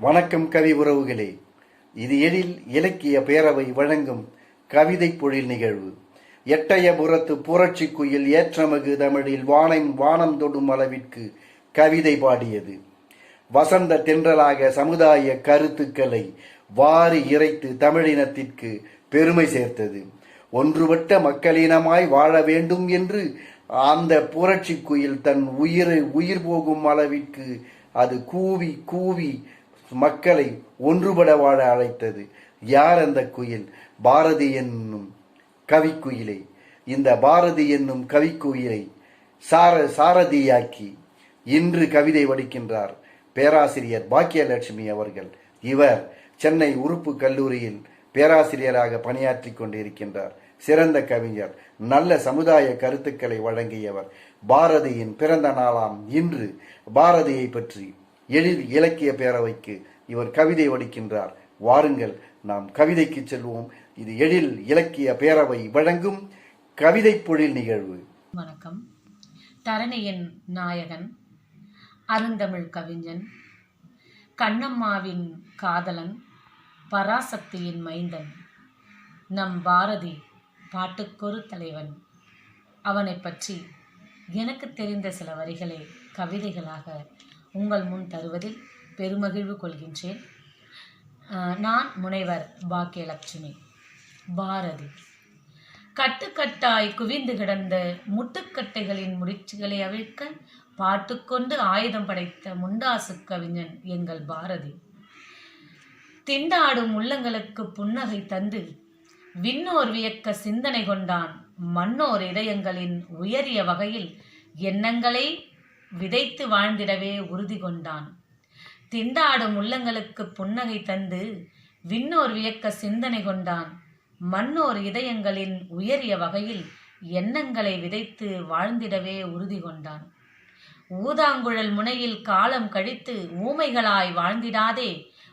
வணக்கம் கவி உறவுகளே. இது எழில் இலக்கிய பேரவை வழங்கும் கவிதை பொழில் நிகழ்வு. எட்டயபுரத்து புரட்சி குயில் ஏற்றமகு தமிழில் வானம் வானம் தொடும் அளவிற்கு கவிதை பாடியது. வசந்த தென்றலாக சமுதாய கருத்துக்களை வாரி இறைத்து தமிழினத்திற்கு பெருமை சேர்த்தது. ஒன்றுபட்ட மக்களினமாய் வாழ வேண்டும் என்று அந்த புரட்சி குயில் தன் உயிரை உயிர் போகும் அளவிற்கு அது கூவி கூவி மக்களை ஒன்றுபட வாழ அழைத்தது யார் அந்த குயில்? பாரதி என்னும் கவிக்குயிலை இந்த பாரதி என்னும் கவிக்குயிலை சார சாரதியாக்கி இன்று கவிதை வடிக்கின்றார் பேராசிரியர் பாக்கியலட்சுமி அவர்கள். இவர் சென்னை உறுப்பு கல்லூரியில் பேராசிரியராக பணியாற்றிக் கொண்டிருக்கின்றார். சிறந்த கவிஞர் நல்ல சமுதாய கருத்துக்களை வழங்கியவர். பாரதியின் பிறந்த நாளாம் இன்று பாரதியை பற்றி எழில் இலக்கிய பேரவைக்கு இவர் கவிதை வடிக்கின்றார். வாருங்கள் நாம் கவிதைக்கு செல்வோம். இது எழில் இலக்கிய பேரவை வழங்கும் கவிதை பொழில் நிகழ்வு. வணக்கம். தரணியின் நாயகன் அருந்தமிழ் கவிஞன் கண்ணம்மாவின் காதலன் பராசக்தியின் மைந்தன் நம் பாரதி பாட்டுக்கொரு தலைவன். அவனை பற்றி எனக்கு தெரிந்த சில வரிகளை கவிதைகளாக உங்கள் முன் தருவதில் பெருமகிழ்வு கொள்கின்றேன். நான் முனைவர் பாக்கியலட்சுமி. பாரதி. கட்டுக்கட்டாய் குவிந்து கிடந்த முட்டுக்கட்டைகளின் முடிச்சுகளை அவிழ்க்க பாட்டுக்கொண்டு ஆயுதம் படைத்த முண்டாசு கவிஞன் எங்கள் பாரதி. திண்டாடும் உள்ளங்களுக்கு புன்னகை தந்து விண்ணோர் வியக்க சிந்தனை கொண்டான் மண்ணோர் இதயங்களின் உயரிய வகையில் எண்ணங்களை விதைத்து வாழ்ந்திடவே உறுதி கொண்டான். திண்டாடும் உள்ளங்களுக்கு புன்னகை தந்து விண்ணோர் வியக்க சிந்தனை கொண்டான். மண்ணோர் இதயங்களின் உயரிய வகையில் எண்ணங்களை விதைத்து வாழ்ந்திடவே உறுதி கொண்டான். ஊதாங்குழல் முனையில் காலம் கழித்து ஊமைகளாய் வாழ்ந்திடாதே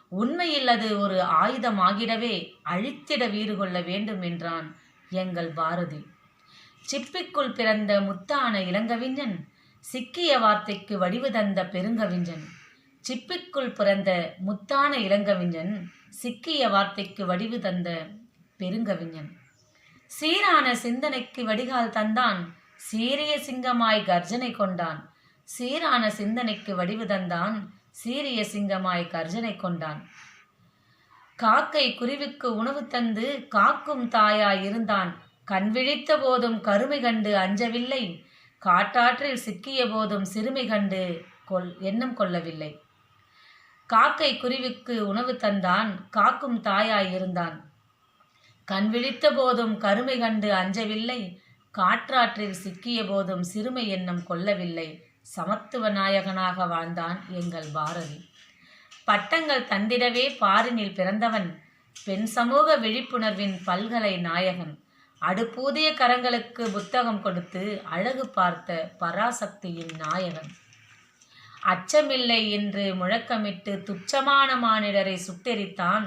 உண்மையில் அது ஒரு ஆயுதமாகிடவே அழித்திட வீறு கொள்ள வேண்டும் என்றான் எங்கள் பாரதி. சிப்பிக்குள் பிறந்த முத்தான இளங்கவிஞன் சிக்கிய வார்த்தைக்கு வடிவு தந்த பெருங்கவிஞன் சிப்பிக்குள் பிறந்த முத்தான இளங்கவிஞன் சிக்கிய வார்த்தைக்கு வடிவு தந்த பெருங்கவிஞன். சீரான சிந்தனைக்கு வடிகால் தந்தான் சீரிய சிங்கமாய் கர்ஜனை கொண்டான். சீரான சிந்தனைக்கு வடிவு தந்தான் சீரிய சிங்கமாய் கர்ஜனை கொண்டான். காக்கை குருவிக்கு உணவு தந்து காக்கும் தாயாய் இருந்தான். கண் விழித்த போதும் கருமை கண்டு அஞ்சவில்லை. காட்டாற்றில் சிக்கிய போதும் சிறுமை கண்டு கொள் எண்ணம் கொள்ளவில்லை. காக்கை குருவிக்கு உணவு தந்தான் காக்கும் தாயாய் இருந்தான். கண் விழித்த போதும் கருமை கண்டு அஞ்சவில்லை காற்றாற்றில் சிக்கிய போதும் சிறுமை எண்ணம் கொள்ளவில்லை சமத்துவ நாயகனாக வாழ்ந்தான் எங்கள் பாரதி. பட்டங்கள் தந்திடவே பாரினில் பிறந்தவன் பெண் சமூக விழிப்புணர்வின் பல்கலை நாயகன். அடுப்பூதிய கரங்களுக்கு புத்தகம் கொடுத்து அழகு பார்த்த பராசக்தியின் நாயகன். அச்சமில்லை என்று முழக்கமிட்டு துச்சமான மானிடரை சுட்டெரித்தான்.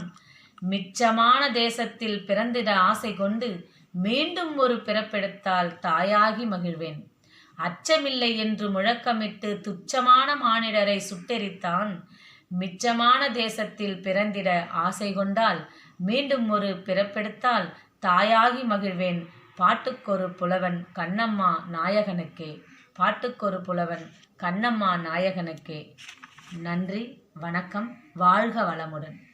மிச்சமான தேசத்தில் பிறந்திட ஆசை கொண்டு மீண்டும் ஒரு பிறப்பெடுத்தால் தாயாகி மகிழ்வேன். அச்சமில்லை என்று முழக்கமிட்டு துச்சமான மானிடரை சுட்டெரித்தான். மிச்சமான தேசத்தில் பிறந்திட ஆசை கொண்டால் மீண்டும் ஒரு பிறப்பெடுத்தால் தாயாகி மகிழ்வேன். பாட்டுக்கொரு புலவன் கண்ணம்மா நாயகனுக்கே. பாட்டுக்கொரு புலவன் கண்ணம்மா நாயகனுக்கே. நன்றி வணக்கம் வாழ்க வளமுடன்.